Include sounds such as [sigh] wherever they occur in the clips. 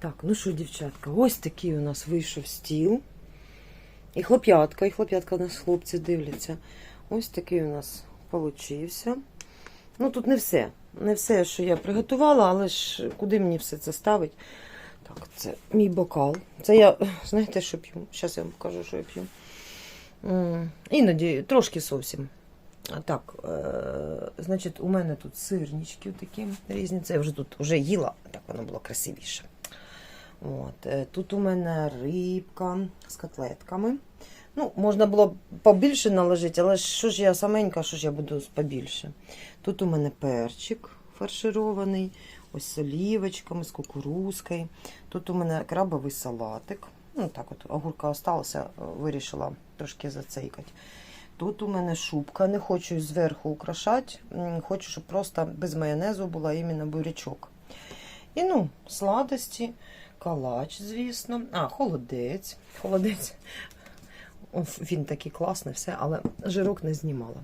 Так, ну що, дівчатка, ось такий у нас вийшов стіл. І хлоп'ятка, і хлоп'ятка у нас хлопці дивляться. Ось такий у нас получився. Ну, тут не все. Не все, що я приготувала, але ж куди мені все це ставить? Так, це мій бокал. Це я, знаєте, що п'ю? Зараз я вам покажу, що я п'ю. Іноді трошки зовсім. Так, е, значить, у мене тут сирнички такі різні. Це я вже тут вже їла, так воно було красивіше. От, е, тут у мене рибка з котлетками. Ну, можна було б побільше наложити, але що ж я саменька, що ж я буду побільше. Тут у мене перчик фарширований, ось з олівочками, з кукурузкою. Тут у мене крабовий салатик. Ну, так от, огурка е, вирішила трошки зацейкати. Тут у мене шубка, не хочу зверху украшати, хочу, щоб просто без майонезу була іменно бурячок. І ну, сладості, калач, звісно. А, холодець. Холодець. Він такий класний, все, але жирок не знімала.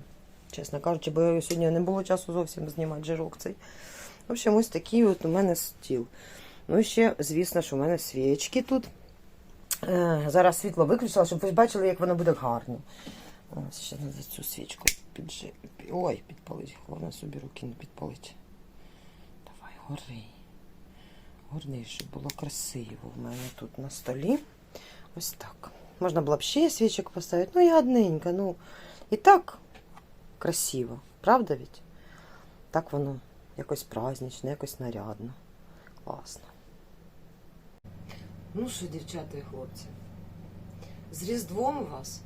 Чесно кажучи, бо сьогодні не було часу зовсім знімати жирок цей. В общем, ось такий от у мене стіл. Ну і ще, звісно, що у мене свічки тут. Е, Зараз світло виключила, щоб ви бачили, як воно буде гарно. Ось ще треба цю свічку піджи... Ой, підпалить. Головне собі руки не підпалить. Давай, гори. Щоб було красиво в мене тут на столі. Ось так. Можна було б ще свічок поставити. Ну, я одненька, ну. І так красиво. Правда ведь? Так воно якось празднично, якось нарядно. Класно. Ну що, дівчата і хлопці, з Різдвом вас.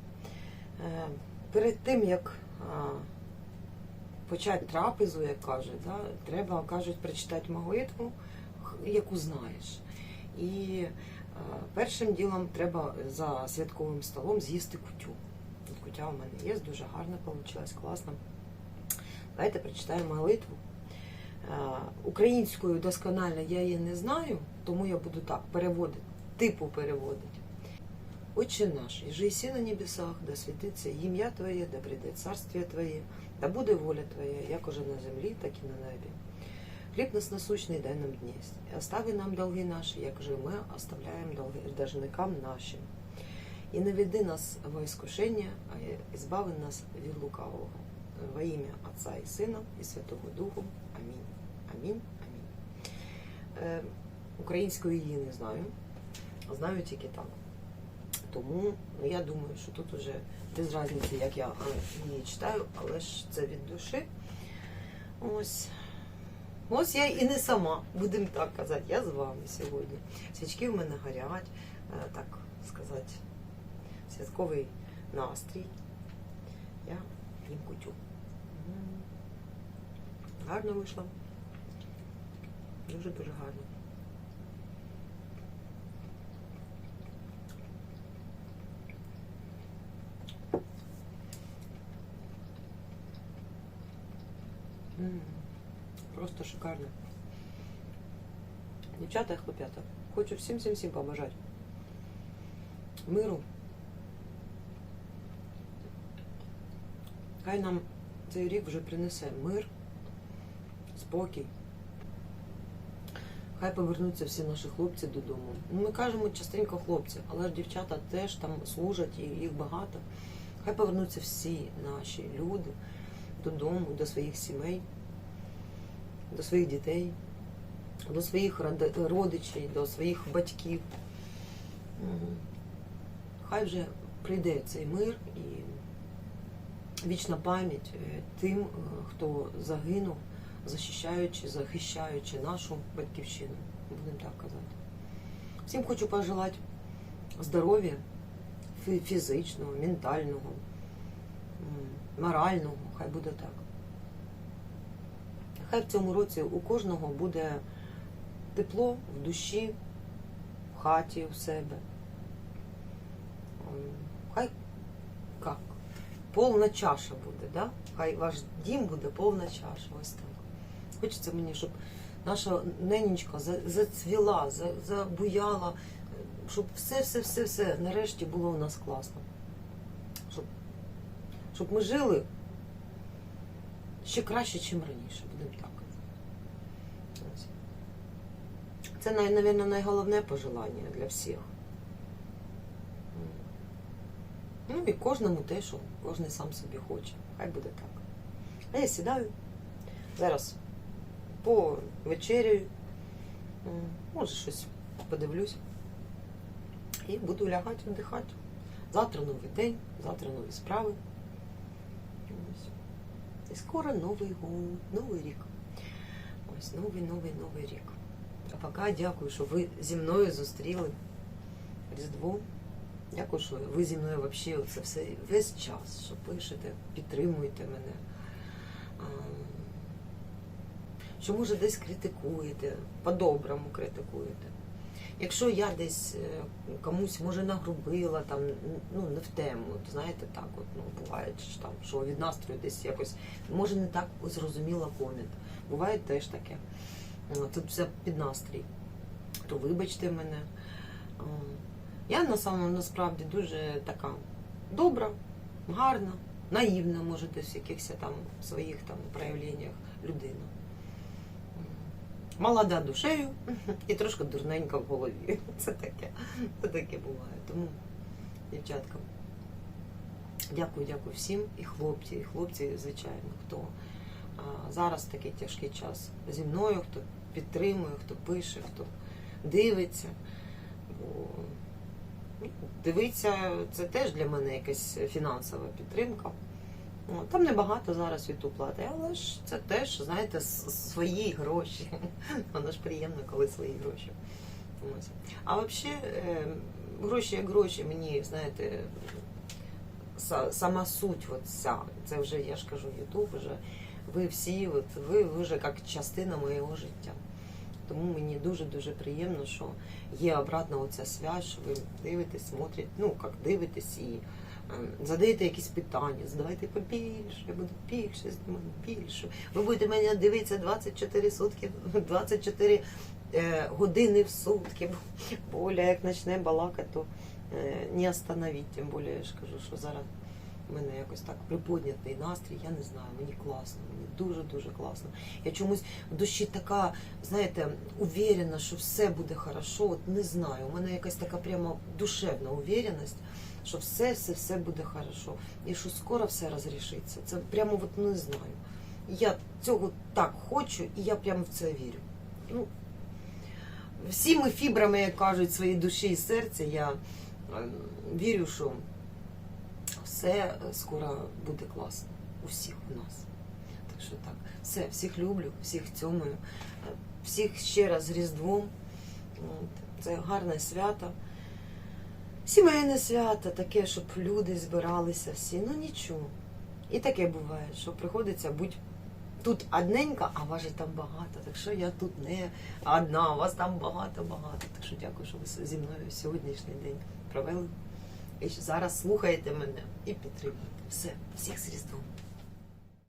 Е, Перед тим, як почати трапезу, як кажуть, да, треба, кажуть, прочитати молитву, яку знаєш. І е, першим ділом треба за святковим столом з'їсти кутю. Кутя у мене є, дуже гарно вийшло, класно. Давайте прочитаємо молитву. Е, Українською досконально я її не знаю, тому я буду так переводити, типу переводити. Отче наш, і жиси на небесах, да святиться ім'я Твоє, да прийде царствие Твоє, да буде воля Твоя, як уже на землі, так і на небі. Хліб нас насущний дай нам днес, і остави нам долги наші, як же ми оставляємо долги должникам нашим. І не веди нас во іскушення, а збави нас від лукавого. Во ім'я Отця і Сина, і Святого Духу. Амінь. Амінь. Амінь. Е, українською її не знаю, знаю тільки так. Тому ну, я думаю, що тут уже без різниці, як я її читаю, але ж це від душі. Ось. Ось я і не сама, будемо так казати, я з вами сьогодні. Свічки в мене горять, е, так сказати, святковий настрій. Я їм кутю. Гарно вийшло. Дуже-дуже гарно. М, Просто шикарно. Дівчата і хлоп'ята. Хочу всім всім всім побажати. Миру. Хай нам цей рік вже принесе мир, спокій. Хай повернуться всі наші хлопці додому. Ну, ми кажемо частенько хлопці, але ж дівчата теж там служать і їх багато. Хай повернуться всі наші люди додому, до своїх сімей, до своїх дітей, до своїх роди- родичів, до своїх батьків. Хай вже прийде цей мир і вічна пам'ять е, тим, е, хто загинув, захищаючи, захищаючи нашу батьківщину, будемо так казати. Всім хочу пожелати здоров'я фізичного, ментального, морального, хай буде так. Хай в цьому році у кожного буде тепло в душі, в хаті у себе. Хай як? Повна чаша буде, да? Хай ваш дім буде повна чаша. Ось так. Хочеться мені, щоб наша ненечка зацвіла, забуяла, щоб все, все, все, все нарешті було у нас класно. Щоб, щоб ми жили ще краще, ніж раніше, будемо так. Це, мабуть, найголовне пожелання для всіх. Ну і кожному те, що кожен сам собі хоче. Хай буде так. А я сідаю. Зараз по вечерю. Може, щось подивлюсь. І буду лягати, віддихати. Завтра новий день, завтра нові справи. І скоро Новий год, Новий рік. Ось новий, новий, новий рік. А поки дякую, що ви зі мною зустріли Різдво. Дякую, що ви зі мною взагалі це все весь час, що пишете, підтримуєте мене. Що може десь критикуєте, по-доброму критикуєте. Якщо я десь е, комусь може нагрубила, там ну не в тему, от, знаєте, так от ну буває, що там що від настрою десь якось може не так зрозуміла комент. Буває теж таке. Тут все під настрій. То вибачте мене. Я на самому насправді дуже така добра, гарна, наївна, може, десь в якихось там своїх там проявленнях людина. Молода душею і трошки дурненька в голові. [laughs] Це таке. Це таке буває. Тому, дівчатка, дякую, дякую всім, і хлопці, і хлопці, звичайно, хто зараз такий тяжкий час зі мною, хто підтримує, хто пише, хто дивиться. Бо ну, дивиться, це теж для мене якась фінансова підтримка. Там небагато зараз YouTube платить, але ж це теж, знаєте, свої гроші. [laughs] Воно ж приємно, коли свої гроші. А взагалі, е, гроші як гроші, мені, знаєте, сама суть, от ця, це вже, я ж кажу, YouTube, вже ви всі, от, ви, ви вже як частина моєго життя. Тому мені дуже-дуже приємно, що є обратна оця связь, що ви дивитесь, смотрите, ну, як дивитесь і ем, задаєте якісь питання, задавайте побільше, я буду більше, знімати більше. Ви будете мене дивитися 24 сутки, [laughs] 24 е, години в сутки. Бо Оля як почне балакати, то е, не остановіть, Тим більше я ж кажу, що зараз у мене якось так приподнятий настрій, я не знаю, мені класно, мені дуже-дуже класно. Я чомусь в душі така, знаєте, уверена, що все буде хорошо. От не знаю, у мене якась така прямо душевна увереність, що все, все, все буде хорошо. І що скоро все розрішиться. Це прямо от не знаю. Я цього так хочу, і я прямо в це вірю. Ну, всіми фібрами, як кажуть, своєї душі і серця, я ем, вірю, що все скоро буде класно. У всіх у нас. Так що так, все, всіх люблю, всіх цьомую, Е, всіх ще раз з Різдвом. Це гарне свято. Сімейне свято, таке, щоб люди збиралися всі. Ну нічого. І таке буває, що приходиться бути тут одненька, а вас же там багато. Так що я тут не одна, вас там багато-багато. Так що дякую, що ви зі мною сьогоднішній день провели. І зараз слухаєте мене і підтримуєте. Все, всіх з Різдвом.